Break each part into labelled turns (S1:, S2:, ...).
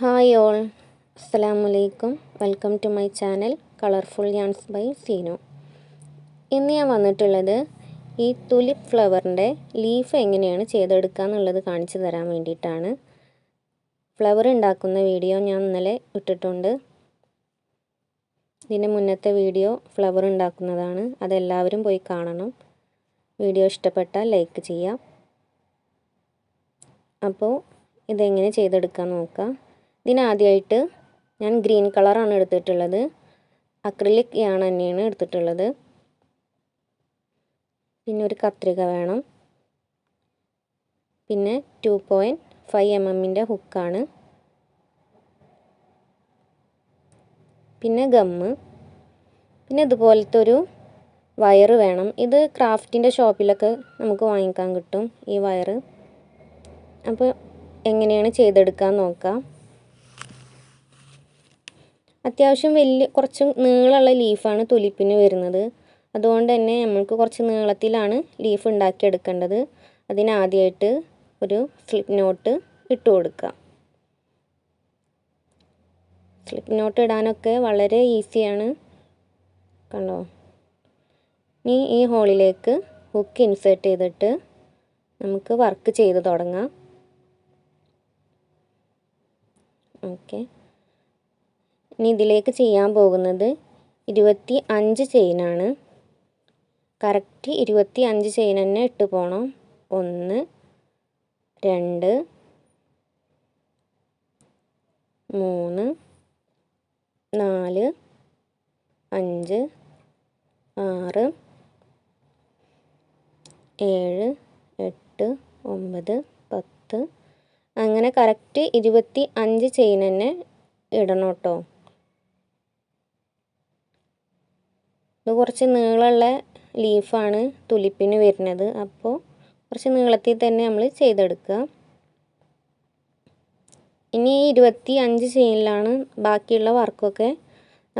S1: hi all അസ്സലാമലൈക്കും welcome to my channel colourful yarns by Seenu ഇന്ന് ഞാൻ വന്നിട്ടുള്ളത് ഈ തുലിപ്പ് ഫ്ലവറിൻ്റെ ലീഫ് എങ്ങനെയാണ് ചെയ്തെടുക്കുക എന്നുള്ളത് കാണിച്ചു തരാൻ വേണ്ടിയിട്ടാണ് ഫ്ലവർ ഉണ്ടാക്കുന്ന വീഡിയോ ഞാൻ ഇന്നലെ ഇട്ടിട്ടുണ്ട് ഇതിന് മുന്നത്തെ വീഡിയോ ഫ്ലവർ ഉണ്ടാക്കുന്നതാണ് അതെല്ലാവരും പോയി കാണണം വീഡിയോ ഇഷ്ടപ്പെട്ടാൽ ലൈക്ക് ചെയ്യാം അപ്പോൾ ഇതെങ്ങനെ ചെയ്തെടുക്കാൻ നോക്കാം ഇതിനാദ്യമായിട്ട് ഞാൻ ഗ്രീൻ കളറാണ് എടുത്തിട്ടുള്ളത് അക്രിലിക് യാണ് തന്നെയാണ് എടുത്തിട്ടുള്ളത് പിന്നെ ഒരു കത്രിക വേണം പിന്നെ ടു പോയിൻറ്റ് ഫൈവ് എം എമ്മിൻ്റെ ഹുക്കാണ് പിന്നെ ഗമ്മ് പിന്നെ ഇതുപോലത്തെ ഒരു വയറ് വേണം ഇത് ക്രാഫ്റ്റിൻ്റെ ഷോപ്പിലൊക്കെ നമുക്ക് വാങ്ങിക്കാൻ കിട്ടും ഈ വയറ് അപ്പോൾ എങ്ങനെയാണ് ചെയ്തെടുക്കാൻ നോക്കാം അത്യാവശ്യം വലിയ കുറച്ച് നീളമുള്ള ലീഫാണ് തുലിപ്പിന് വരുന്നത് അതുകൊണ്ട് തന്നെ നമ്മൾക്ക് കുറച്ച് നീളത്തിലാണ് ലീഫ് ഉണ്ടാക്കിയെടുക്കേണ്ടത് അതിനാദ്യമായിട്ട് ഒരു സ്ലിപ്പ് നോട്ട് ഇട്ട് കൊടുക്കുക സ്ലിപ്പ് നോട്ട് ഇടാനൊക്കെ വളരെ ഈസിയാണ് കണ്ടോ ഇനി ഈ ഹോളിലേക്ക് ഹുക്ക് ഇൻസേർട്ട് ചെയ്തിട്ട് നമുക്ക് വർക്ക് ചെയ്ത് തുടങ്ങാം ഓക്കെ ഇനി ഇതിലേക്ക് ചെയ്യാൻ പോകുന്നത് ഇരുപത്തി അഞ്ച് ചെയിനാണ് കറക്റ്റ് ഇരുപത്തി അഞ്ച് ചെയിൻ തന്നെ ഇട്ട് പോകണം ഒന്ന് രണ്ട് മൂന്ന് നാല് അഞ്ച് ആറ് ഏഴ് എട്ട് ഒമ്പത് പത്ത് അങ്ങനെ കറക്റ്റ് ഇരുപത്തി അഞ്ച് ചെയിൻ തന്നെ ഇടണം കേട്ടോ ഇത് കുറച്ച് നീളമുള്ള ലീഫാണ് തുലിപ്പിന് വരുന്നത് അപ്പോൾ കുറച്ച് നീളത്തിൽ തന്നെ നമ്മൾ ചെയ്തെടുക്കുക ഇനി ഇരുപത്തി അഞ്ച് ചെയിനിലാണ് ബാക്കിയുള്ള വർക്കൊക്കെ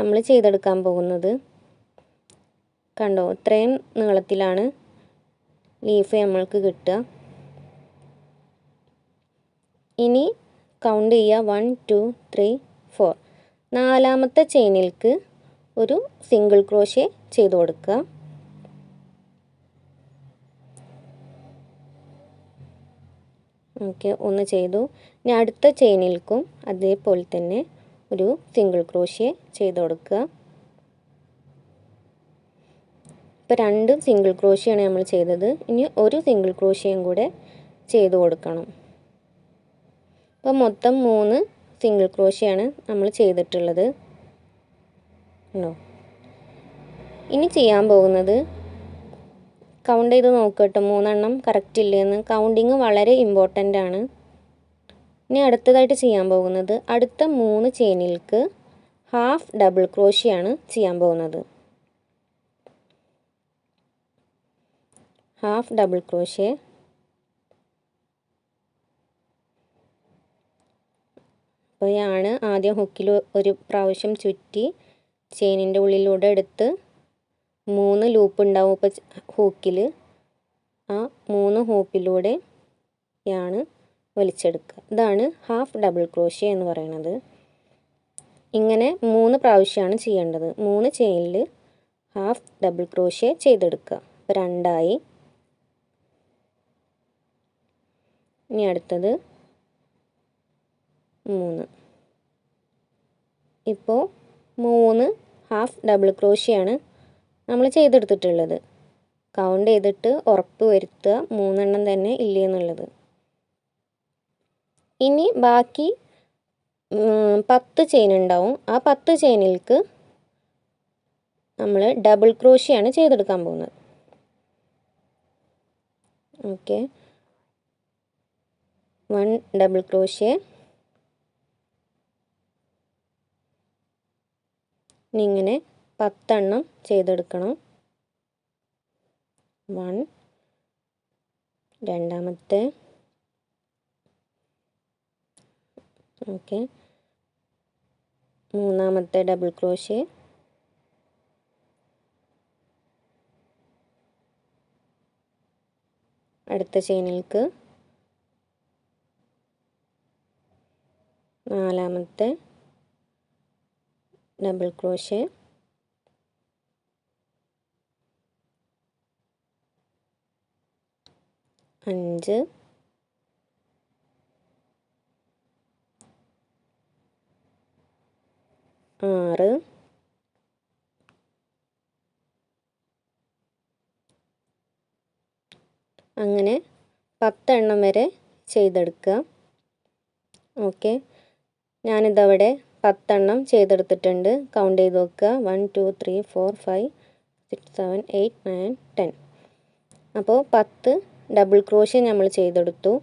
S1: നമ്മൾ ചെയ്തെടുക്കാൻ പോകുന്നത് കണ്ടോ ഇത്രയും നീളത്തിലാണ് ലീഫ് നമ്മൾക്ക് കിട്ടുക ഇനി കൗണ്ട് ചെയ്യുക വൺ ടു ത്രീ ഫോർ നാലാമത്തെ ചെയിനിലേക്ക് ഒരു സിംഗിൾ ക്രോഷേ ചെയ്ത് കൊടുക്കുക ഓക്കെ ഒന്ന് ചെയ്തു ഇനി അടുത്ത ചെയിനിൽക്കും അതേപോലെ തന്നെ ഒരു സിംഗിൾ ക്രോഷേ ചെയ്ത് കൊടുക്കുക ഇപ്പോൾ രണ്ട് സിംഗിൾ ക്രോഷിയാണ് നമ്മൾ ചെയ്തത് ഇനി ഒരു സിംഗിൾ ക്രോഷിയും കൂടെ ചെയ്ത് കൊടുക്കണം അപ്പോൾ മൊത്തം മൂന്ന് സിംഗിൾ ക്രോഷിയാണ് നമ്മൾ ചെയ്തിട്ടുള്ളത് ഉണ്ടോ ഇനി ചെയ്യാൻ പോകുന്നത് കൗണ്ട് ചെയ്ത് നോക്കട്ടെ മൂന്നെണ്ണം കറക്റ്റ് ഇല്ലെന്ന് കൗണ്ടിങ് വളരെ ഇമ്പോർട്ടൻ്റ് ആണ് ഇനി അടുത്തതായിട്ട് ചെയ്യാൻ പോകുന്നത് അടുത്ത മൂന്ന് ചെയിനിൽക്ക് ഹാഫ് ഡബിൾ ക്രോഷിയാണ് ചെയ്യാൻ പോകുന്നത് ഹാഫ് ഡബിൾ ക്രോഷ്യ അപ്പോഴാണ് ആദ്യം ഹുക്കിൽ ഒരു പ്രാവശ്യം ചുറ്റി ചെയിനിൻ്റെ ഉള്ളിലൂടെ എടുത്ത് മൂന്ന് ലൂപ്പ് ഉണ്ടാവും ഇപ്പോൾ ഹൂക്കിൽ ആ മൂന്ന് ഹൂപ്പിലൂടെയാണ് വലിച്ചെടുക്കുക ഇതാണ് ഹാഫ് ഡബിൾ ക്രോഷ്യ എന്ന് പറയുന്നത് ഇങ്ങനെ മൂന്ന് പ്രാവശ്യമാണ് ചെയ്യേണ്ടത് മൂന്ന് ചെയിനിൽ ഹാഫ് ഡബിൾ ക്രോഷ്യ ചെയ്തെടുക്കുക അപ്പോൾ രണ്ടായി ഇനി അടുത്തത് മൂന്ന് ഇപ്പോൾ മൂന്ന് ഹാഫ് ഡബിൾ ക്രോഷിയാണ് നമ്മൾ ചെയ്തെടുത്തിട്ടുള്ളത് കൗണ്ട് ചെയ്തിട്ട് ഉറപ്പ് വരുത്തുക മൂന്നെണ്ണം തന്നെ ഇല്ലയെന്നുള്ളത് ഇനി ബാക്കി പത്ത് ചെയിൻ ഉണ്ടാവും ആ പത്ത് ചെയിനിൽക്ക് നമ്മൾ ഡബിൾ ക്രോഷിയാണ് ചെയ്തെടുക്കാൻ പോകുന്നത് ഓക്കെ വൺ ഡബിൾ ക്രോഷ്യ ഇങ്ങനെ പത്തെണ്ണം ചെയ്തെടുക്കണം വൺ രണ്ടാമത്തെ ഓക്കെ മൂന്നാമത്തെ ഡബിൾ ക്രോഷ്യ അടുത്ത ചെയിനിൽക്ക് നാലാമത്തെ ഡബിൾ ക്രോഷേ അഞ്ച് ആറ് അങ്ങനെ പത്തെണ്ണം വരെ ചെയ്തെടുക്കുക ഓക്കെ ഞാനിതവിടെ പത്തെണ്ണം ചെയ്തെടുത്തിട്ടുണ്ട് കൗണ്ട് ചെയ്ത് നോക്കുക one two three four five six seven eight nine ten അപ്പോൾ പത്ത് ഡബിൾ ക്രോഷ്യ നമ്മൾ ചെയ്തെടുത്തു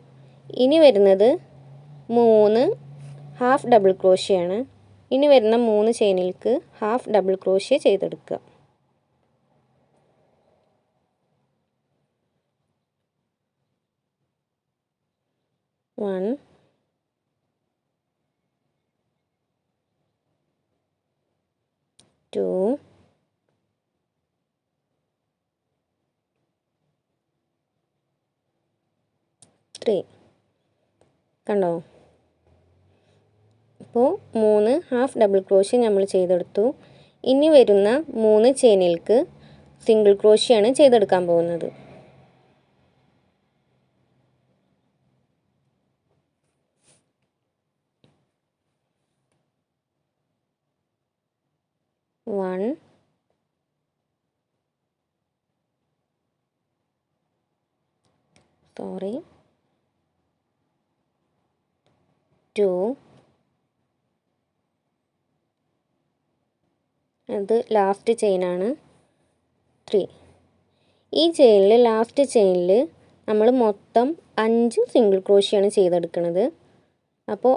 S1: ഇനി വരുന്നത് മൂന്ന് ഹാഫ് ഡബിൾ ക്രോഷ്യയാണ് ഇനി വരുന്ന മൂന്ന് ചെയിനിൽക്ക് ഹാഫ് ഡബിൾ ക്രോഷ്യ ചെയ്തെടുക്കുക വൺ two three കണ്ടോ അപ്പോൾ മൂന്ന് ഹാഫ് ഡബിൾ ക്രോഷ്യ നമ്മൾ ചെയ്തെടുത്തു ഇനി വരുന്ന മൂന്ന് ചെയിനിൽക്ക് സിംഗിൾ ക്രോഷ്യാണ് ചെയ്തെടുക്കാൻ പോകുന്നത് വൺ സോറി ടു അത് ലാസ്റ്റ് ചെയിനാണ് ത്രീ ഈ ചെയിനിൽ ലാസ്റ്റ് ചെയിനിൽ നമ്മൾ മൊത്തം അഞ്ച് സിംഗിൾ ക്രോഷിയാണ് ചെയ്തെടുക്കുന്നത് അപ്പോൾ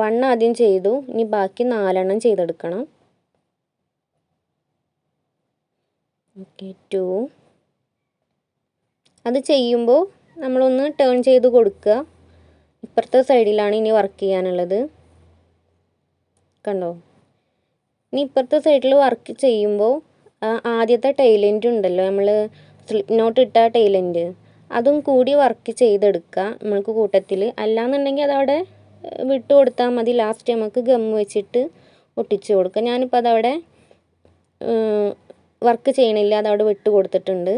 S1: വൺ ആദ്യം ചെയ്തു ഇനി ബാക്കി നാലെണ്ണം ചെയ്തെടുക്കണം ഓക്കെ ടു അത് ചെയ്യുമ്പോൾ നമ്മളൊന്ന് ടേൺ ചെയ്ത് കൊടുക്കുക ഇപ്പുറത്തെ സൈഡിലാണ് ഇനി വർക്ക് ചെയ്യാനുള്ളത് കണ്ടോ ഇനി ഇപ്പുറത്തെ സൈഡിൽ വർക്ക് ചെയ്യുമ്പോൾ ആദ്യത്തെ ടൈലൻ്റ് ഉണ്ടല്ലോ നമ്മൾ സ്ലിപ്പ് നോട്ട് ഇട്ട ടൈലൻ്റ് അതും കൂടി വർക്ക് ചെയ്തെടുക്കുക നമ്മൾക്ക് കൂട്ടത്തിൽ അല്ലാന്നുണ്ടെങ്കിൽ അതവിടെ വിട്ട് കൊടുത്താൽ മതി ലാസ്റ്റ് നമുക്ക് ഗം വെച്ചിട്ട് ഒട്ടിച്ച് കൊടുക്കുക ഞാനിപ്പോൾ അതവിടെ വർക്ക് ചെയ്യണില്ല അതവിടെ വിട്ട് കൊടുത്തിട്ടുണ്ട്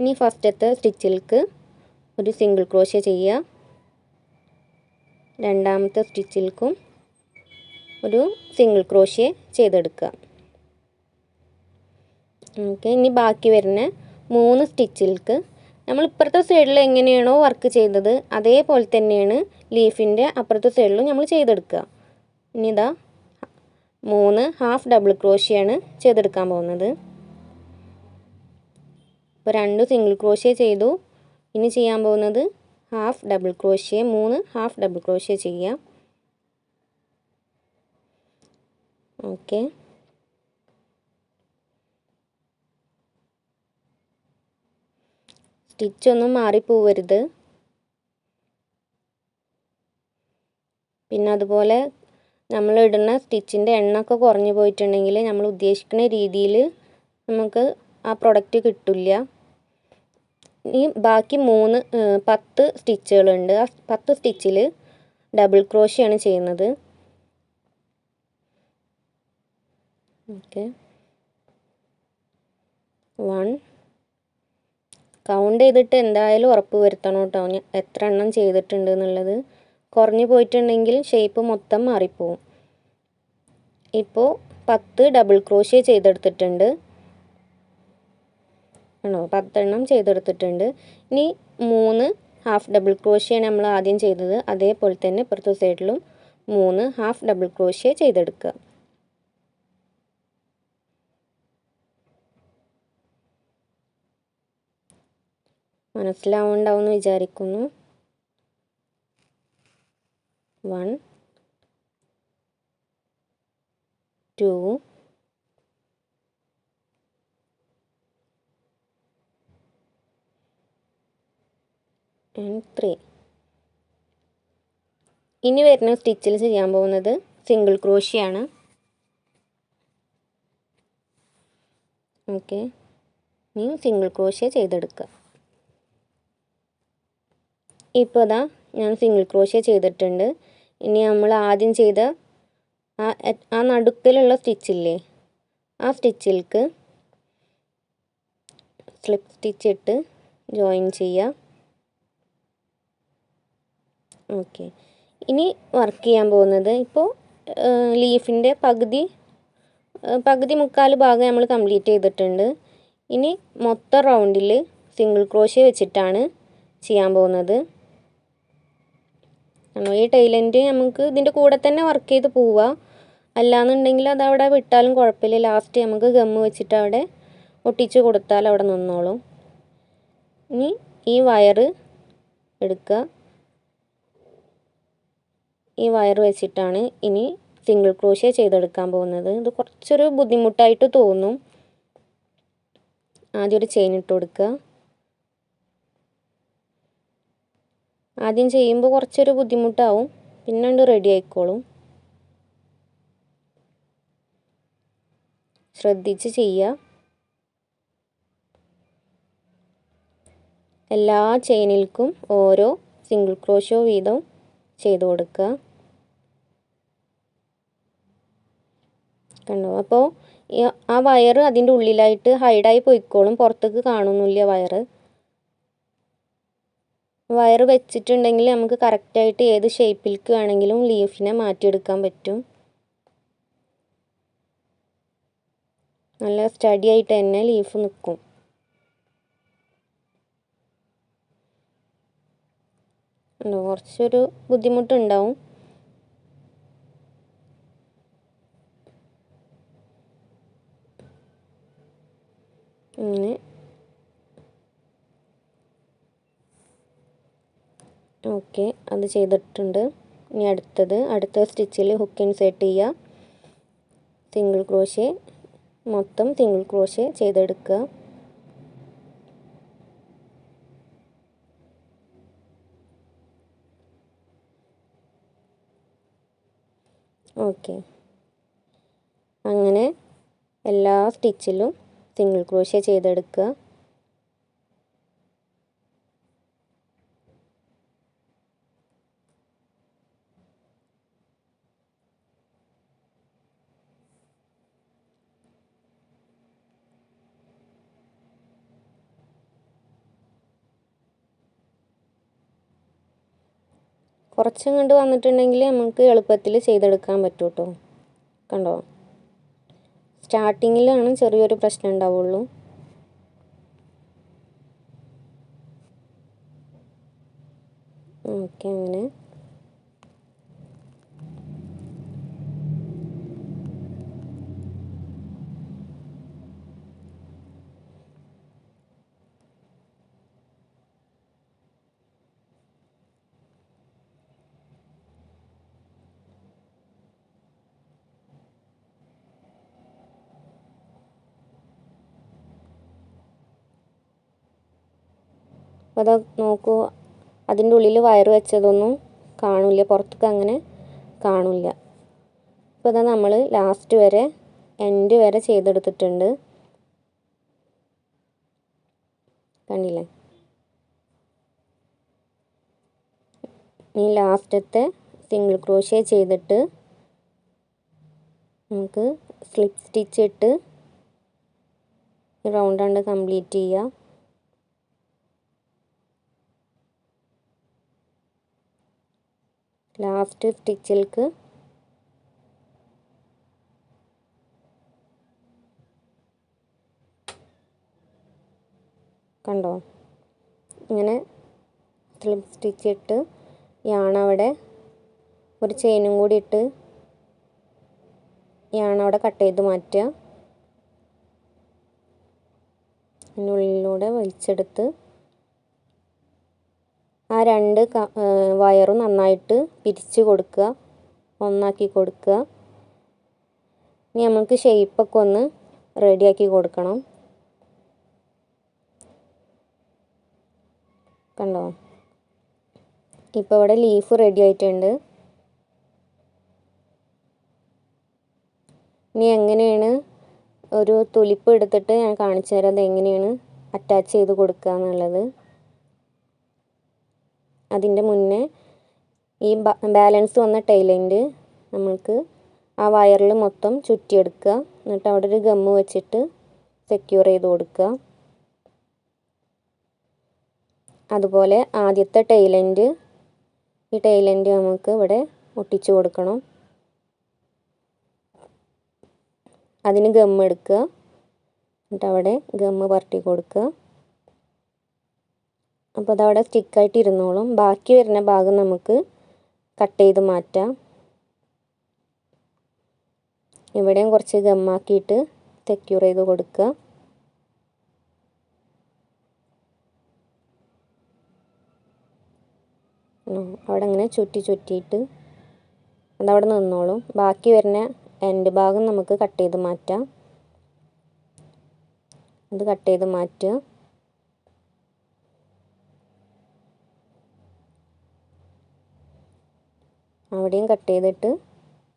S1: ഇനി ഫസ്റ്റത്തെ സ്റ്റിച്ചിൽക്ക് ഒരു സിംഗിൾ ക്രോഷ്യ ചെയ്യുക രണ്ടാമത്തെ സ്റ്റിച്ചിൽക്കും ഒരു സിംഗിൾ ക്രോഷ്യ ചെയ്തെടുക്കുക ഓക്കെ ഇനി ബാക്കി വരുന്ന മൂന്ന് സ്റ്റിച്ചിൽക്ക് നമ്മൾ ഇപ്പുറത്തെ സൈഡിൽ എങ്ങനെയാണോ വർക്ക് ചെയ്തത് അതേപോലെ തന്നെയാണ് ലീഫിൻ്റെ അപ്പുറത്തെ സൈഡിലും നമ്മൾ ചെയ്തെടുക്കുക ഇനി ഇതാ മൂന്ന് ഹാഫ് ഡബിൾ ക്രോഷിയാണ് ചെയ്തെടുക്കാൻ പോകുന്നത് ഇപ്പോൾ രണ്ട് സിംഗിൾ ക്രോഷ്യ ചെയ്തു ഇനി ചെയ്യാൻ പോകുന്നത് ഹാഫ് ഡബിൾ ക്രോഷ്യ മൂന്ന് ഹാഫ് ഡബിൾ ക്രോഷ്യ ചെയ്യാം ഓക്കെ സ്റ്റിച്ചൊന്നും മാറിപ്പോവരുത് പിന്നെ അതുപോലെ നമ്മളിടുന്ന സ്റ്റിച്ചിൻ്റെ എണ്ണമൊക്കെ കുറഞ്ഞു പോയിട്ടുണ്ടെങ്കിൽ നമ്മൾ ഉദ്ദേശിക്കുന്ന രീതിയിൽ നമുക്ക് ആ പ്രൊഡക്റ്റ് കിട്ടില്ല ഇനി ബാക്കി മൂന്ന് പത്ത് സ്റ്റിച്ചുകളുണ്ട് ആ പത്ത് സ്റ്റിച്ചിൽ ഡബിൾ ക്രോഷിയാണ് ചെയ്യുന്നത് ഓക്കെ വൺ കൗണ്ട് ചെയ്തിട്ട് എന്തായാലും ഉറപ്പ് വരുത്തണം കേട്ടോ എത്ര എണ്ണം ചെയ്തിട്ടുണ്ട് എന്നുള്ളത് കുറഞ്ഞു പോയിട്ടുണ്ടെങ്കിൽ ഷേപ്പ് മൊത്തം മാറിപ്പോവും ഇപ്പോൾ പത്ത് ഡബിൾ ക്രോഷ്യ ചെയ്തെടുത്തിട്ടുണ്ട് ആണോ പത്തെണ്ണം ചെയ്തെടുത്തിട്ടുണ്ട് ഇനി മൂന്ന് ഹാഫ് ഡബിൾ ക്രോഷ്യാണ് നമ്മൾ ആദ്യം ചെയ്തത് അതേപോലെ തന്നെ ഇപ്പുറത്തെ സൈഡിലും മൂന്ന് ഹാഫ് ഡബിൾ ക്രോഷ്യ ചെയ്തെടുക്കുക മനസ്സിലാവുന്നുണ്ടാവും എന്ന് വിചാരിക്കുന്നു വൺ ടു ആൻഡ് ത്രീ ഇനി വരുന്ന സ്റ്റിച്ചിൽ ചെയ്യാൻ പോകുന്നത് സിംഗിൾ ക്രോഷിയാണ് ഓക്കെ ഇനി സിംഗിൾ ക്രോഷ്യ ചെയ്തെടുക്കുക ഇപ്പോൾ ഇതാ ഞാൻ സിംഗിൾ ക്രോഷ്യ ചെയ്തിട്ടുണ്ട് ഇനി നമ്മൾ ആദ്യം ചെയ്ത ആ ആ നടുക്കിലുള്ള സ്റ്റിച്ചില്ലേ ആ സ്റ്റിച്ചിൽക്ക് സ്ലിപ്പ് സ്റ്റിച്ച് ഇട്ട് ജോയിൻ ചെയ്യുക ഓക്കെ ഇനി വർക്ക് ചെയ്യാൻ പോകുന്നത് ഇപ്പോൾ ലീഫിൻ്റെ പകുതി പകുതി മുക്കാൽ ഭാഗം നമ്മൾ കംപ്ലീറ്റ് ചെയ്തിട്ടുണ്ട് ഇനി മൊത്തം റൗണ്ടിൽ സിംഗിൾ ക്രോഷ്യ വെച്ചിട്ടാണ് ചെയ്യാൻ പോകുന്നത് നമ്മൾ ഈ ടൈലൻ്റ് നമുക്ക് ഇതിൻ്റെ കൂടെ തന്നെ വർക്ക് ചെയ്ത് പോവാം അല്ലാന്നുണ്ടെങ്കിൽ അതവിടെ വിട്ടാലും കുഴപ്പമില്ല ലാസ്റ്റ് നമുക്ക് ഗമ്മ് വെച്ചിട്ട് അവിടെ ഒട്ടിച്ച് കൊടുത്താൽ അവിടെ നിന്നോളും ഇനി ഈ വയറ് എടുക്കുക ഈ വയർ വെച്ചിട്ടാണ് ഇനി സിംഗിൾ ക്രോഷ്യ ചെയ്തെടുക്കാൻ പോകുന്നത് ഇത് കുറച്ചൊരു ബുദ്ധിമുട്ടായിട്ട് തോന്നും ആദ്യം ഒരു ചെയിൻ ഇട്ട് കൊടുക്കുക ആദ്യം ചെയ്യുമ്പോൾ കുറച്ചൊരു ബുദ്ധിമുട്ടാവും പിന്നെ ഉണ്ട് റെഡി ആയിക്കോളും ശ്രദ്ധിച്ച് ചെയ്യുക എല്ലാ ചെയിനിൽക്കും ഓരോ സിംഗിൾ ക്രോഷോ വീതം ചെയ്തു കൊടുക്കുക കണ്ടു അപ്പോൾ ആ വയറ് അതിൻ്റെ ഉള്ളിലായിട്ട് ഹൈഡായി പോയിക്കോളും പുറത്തേക്ക് കാണുന്നില്ല വയറ് വയർ വെച്ചിട്ടുണ്ടെങ്കിൽ നമുക്ക് കറക്റ്റായിട്ട് ഏത് ഷേപ്പിലേക്ക് വേണമെങ്കിലും ലീഫിനെ മാറ്റിയെടുക്കാൻ പറ്റും നല്ല സ്റ്റഡി ആയിട്ട് തന്നെ ലീഫ് നിൽക്കും കുറച്ചൊരു ബുദ്ധിമുട്ടുണ്ടാവും അങ്ങനെ ഓക്കെ അത് ചെയ്തിട്ടുണ്ട് ഇനി അടുത്തത് അടുത്ത സ്റ്റിച്ചിൽ ഹുക്ക് ഇൻസേർട്ട് ചെയ്യുക സിംഗിൾ ക്രോഷ്യ മൊത്തം സിംഗിൾ ക്രോഷ്യ ചെയ്തെടുക്കുക ഓക്കെ അങ്ങനെ എല്ലാ സ്റ്റിച്ചിലും സിംഗിൾ ക്രോഷ്യ ചെയ്തെടുക്കുക കുറച്ചും കണ്ട് വന്നിട്ടുണ്ടെങ്കിൽ നമുക്ക് എളുപ്പത്തിൽ ചെയ്തെടുക്കാൻ പറ്റും കേട്ടോ കണ്ടോ സ്റ്റാർട്ടിങ്ങിലാണ് ചെറിയൊരു പ്രശ്നം ഉണ്ടാവുള്ളൂ ഓക്കെ അങ്ങനെ അപ്പോൾ അത് നോക്കൂ അതിൻ്റെ ഉള്ളിൽ വയറ് വെച്ചതൊന്നും കാണില്ല പുറത്തേക്ക് അങ്ങനെ കാണില്ല അപ്പോൾ അതാ നമ്മൾ ലാസ്റ്റ് വരെ എൻഡ് വരെ ചെയ്തെടുത്തിട്ടുണ്ട് കണ്ടില്ലേ ഈ ലാസ്റ്റത്തെ സിംഗിൾ ക്രോഷ്യ ചെയ്തിട്ട് നമുക്ക് സ്ലിപ്പ് സ്റ്റിച്ച് ഇട്ട് റൗണ്ടാണ്ട് കംപ്ലീറ്റ് ചെയ്യാം ലാസ്റ്റ് സ്റ്റിച്ചിലേക്ക് കണ്ടോ ഇങ്ങനെ സ്ലിപ്പ് സ്റ്റിച്ച് ഇട്ട് യാണവിടെ ഒരു ചെയിനും കൂടി ഇട്ട് യാണവിടെ കട്ട് ചെയ്ത് മാറ്റുക ഉള്ളിലൂടെ വലിച്ചെടുത്ത് ആ രണ്ട് വയറും നന്നായിട്ട് പിരിച്ച് കൊടുക്കുക ഒന്നാക്കി കൊടുക്കുക ഇനി നമുക്ക് ഷെയ്പ്പൊക്കെ ഒന്ന് റെഡിയാക്കി കൊടുക്കണം കണ്ടോ ഇപ്പം ഇവിടെ ലീഫ് റെഡി ആയിട്ടുണ്ട് ഇനി എങ്ങനെയാണ് ഒരു തുലിപ്പ് എടുത്തിട്ട് ഞാൻ കാണിച്ചു തരാം അത് എങ്ങനെയാണ് അറ്റാച്ച് ചെയ്ത് കൊടുക്കുക എന്നുള്ളത് അതിൻ്റെ മുന്നേ ഈ ബാലൻസ് വന്ന ടൈലൻ്റ് നമ്മൾക്ക് ആ വയറിൽ മൊത്തം ചുറ്റിയെടുക്കുക എന്നിട്ട് അവിടെ ഒരു ഗമ്മ് വെച്ചിട്ട് സെക്യൂർ ചെയ്ത് കൊടുക്കുക അതുപോലെ ആദ്യത്തെ ടൈലൻ്റ് ഈ ടൈലൻ്റ് നമുക്ക് ഇവിടെ ഒട്ടിച്ചു കൊടുക്കണം അതിന് ഗമ്മെടുക്കുക എടുക്കുക എന്നിട്ട് അവിടെ ഗമ്മ് പറട്ടി കൊടുക്കുക അപ്പോൾ അതവിടെ സ്റ്റിക്കായിട്ട് ഇരുന്നോളും ബാക്കി വരുന്ന ഭാഗം നമുക്ക് കട്ട് ചെയ്ത് മാറ്റാം ഇവിടെയും കുറച്ച് ഗമ്മാക്കിയിട്ട് സെക്യൂർ ചെയ്ത് കൊടുക്കുക അവിടെ അങ്ങനെ ചുറ്റി ചുറ്റിയിട്ട് അതവിടെ നിന്നോളും ബാക്കി വരുന്ന എൻഡ് ഭാഗം നമുക്ക് കട്ട് ചെയ്ത് മാറ്റാം അത് കട്ട് ചെയ്ത് മാറ്റുക അവിടെയും കട്ട് ചെയ്തിട്ട്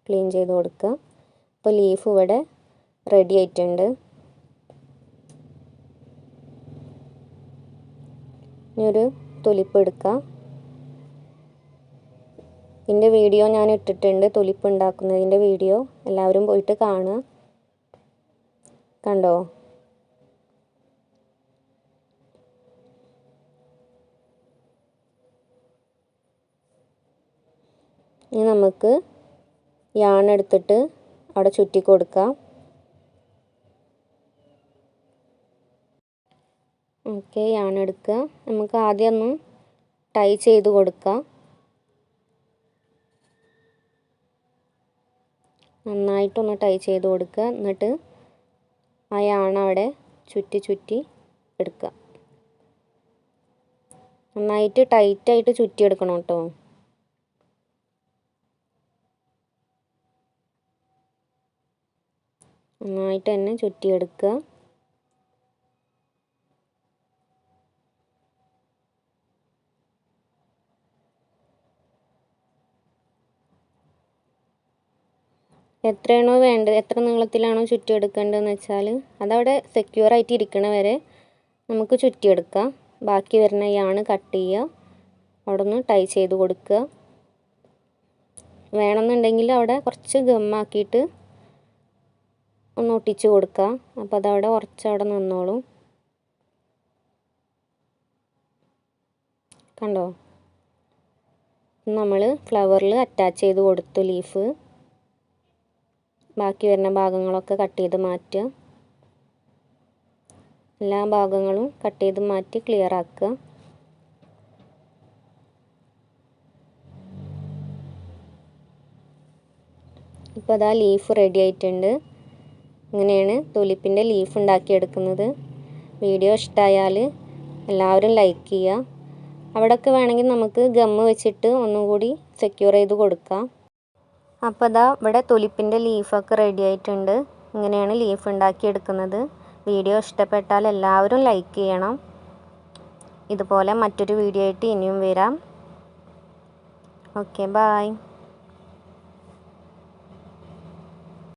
S1: ക്ലീൻ ചെയ്ത് കൊടുക്കുക അപ്പോൾ ലീഫ് ഇവിടെ റെഡി ആയിട്ടുണ്ട് ഇനി ഒരു തൊലിപ്പ് എടുക്കാം ഇതിൻ്റെ വീഡിയോ ഞാൻ ഇട്ടിട്ടുണ്ട് തൊലിപ്പ് ഉണ്ടാക്കുന്നതിൻ്റെ വീഡിയോ എല്ലാവരും പോയിട്ട് കാണുക കണ്ടോ ഇനി നമുക്ക് യാൺ എടുത്തിട്ട് അവിടെ ചുറ്റി കൊടുക്കാം ഓക്കെ യാൺ എടുക്കുക നമുക്ക് ആദ്യം ഒന്ന് ടൈ ചെയ്ത് കൊടുക്കാം നന്നായിട്ടൊന്ന് ടൈ ചെയ്ത് കൊടുക്കുക എന്നിട്ട് ആ യാൺ അവിടെ ചുറ്റി ചുറ്റി എടുക്കുക നന്നായിട്ട് ടൈറ്റായിട്ട് ചുറ്റി കേട്ടോ നന്നായിട്ട് തന്നെ ചുറ്റിയെടുക്കുക എത്രയാണോ വേണ്ടത് എത്ര നീളത്തിലാണോ ചുറ്റിയെടുക്കേണ്ടതെന്ന് വെച്ചാൽ അതവിടെ സെക്യൂർ ആയിട്ട് ഇരിക്കണ വരെ നമുക്ക് ചുറ്റിയെടുക്കാം ബാക്കി വരുന്ന യാണ് കട്ട് ചെയ്യുക അവിടെ ഒന്ന് ടൈ ചെയ്ത് കൊടുക്കുക വേണമെന്നുണ്ടെങ്കിൽ അവിടെ കുറച്ച് ഗമ്മാക്കിയിട്ട് ഒന്ന് ഒട്ടിച്ചു കൊടുക്കുക അപ്പോൾ അതവിടെ ഉറച്ചവിടെ നിന്നോളൂ കണ്ടോ നമ്മൾ ഫ്ലവറിൽ അറ്റാച്ച് ചെയ്ത് കൊടുത്തു ലീഫ് ബാക്കി വരുന്ന ഭാഗങ്ങളൊക്കെ കട്ട് ചെയ്ത് മാറ്റുക എല്ലാ ഭാഗങ്ങളും കട്ട് ചെയ്ത് മാറ്റി ക്ലിയർ ആക്കുക ഇപ്പോൾ അതാ ലീഫ് റെഡി ആയിട്ടുണ്ട് ഇങ്ങനെയാണ് തുലിപ്പിൻ്റെ ലീഫ് ഉണ്ടാക്കിയെടുക്കുന്നത് വീഡിയോ ഇഷ്ടമായാൽ എല്ലാവരും ലൈക്ക് ചെയ്യുക അവിടെയൊക്കെ വേണമെങ്കിൽ നമുക്ക് ഗമ്മ് വെച്ചിട്ട് ഒന്നും കൂടി സെക്യൂർ ചെയ്ത് കൊടുക്കാം അപ്പോൾ അതാ ഇവിടെ തുലിപ്പിൻ്റെ ലീഫൊക്കെ റെഡി ആയിട്ടുണ്ട് ഇങ്ങനെയാണ് ലീഫ് ഉണ്ടാക്കിയെടുക്കുന്നത് വീഡിയോ ഇഷ്ടപ്പെട്ടാൽ എല്ലാവരും ലൈക്ക് ചെയ്യണം ഇതുപോലെ മറ്റൊരു വീഡിയോ ആയിട്ട് ഇനിയും വരാം ഓക്കെ ബായ്